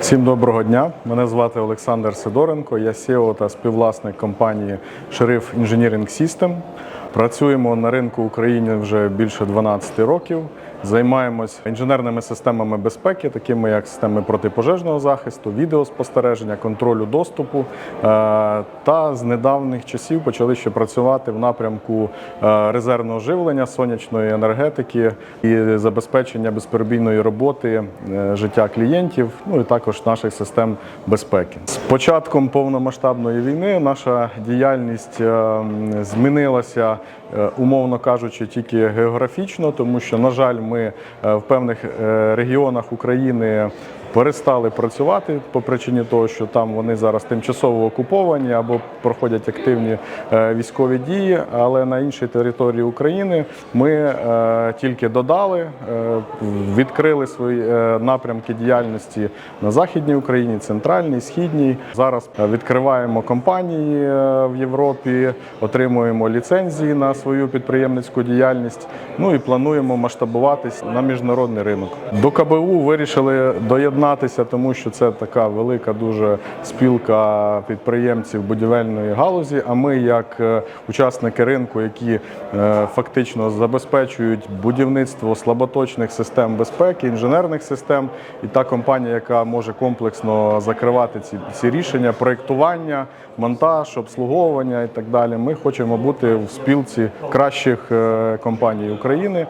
Всім доброго дня. Мене звати Олександр Сидоренко. Я SEO та співвласник компанії Шериф Engineering System. Працюємо на ринку України вже більше 12 років. Займаємось інженерними системами безпеки, такими як системи протипожежного захисту, відеоспостереження, контролю доступу. Е, Та з недавніх часів почали ще працювати в напрямку е, резервного живлення, сонячної енергетики і забезпечення безперебійної роботи е, життя клієнтів, ну і також наших систем безпеки. З початком повномасштабної війни наша діяльність змінилася, умовно кажучи, тільки географічно, тому що, на жаль, ми е, в певних е, регіонах України перестали працювати по причині того, що там вони зараз тимчасово окуповані або проходять активні е, військові дії. Але на іншій території України ми е, тільки додали, е, відкрили свої напрямки діяльності на західній Україні, центральній, східній. Зараз відкриваємо компанії в Європі, отримуємо ліцензії на свою підприємницьку діяльність. Ну і плануємо масштабуватись на міжнародний ринок. До КБУ вирішили доєднатися, тому що це така велика дуже спілка підприємців будівельної галузі. А ми, як е, учасники ринку, які е, фактично забезпечують будівництво слаботочних систем безпеки, інженерних систем, і та компанія, яка може комплексно закривати ці всі рішення, проєктування, монтаж, обслуговування і так далі. Ми хочемо бути в спілці кращих е, компаній України.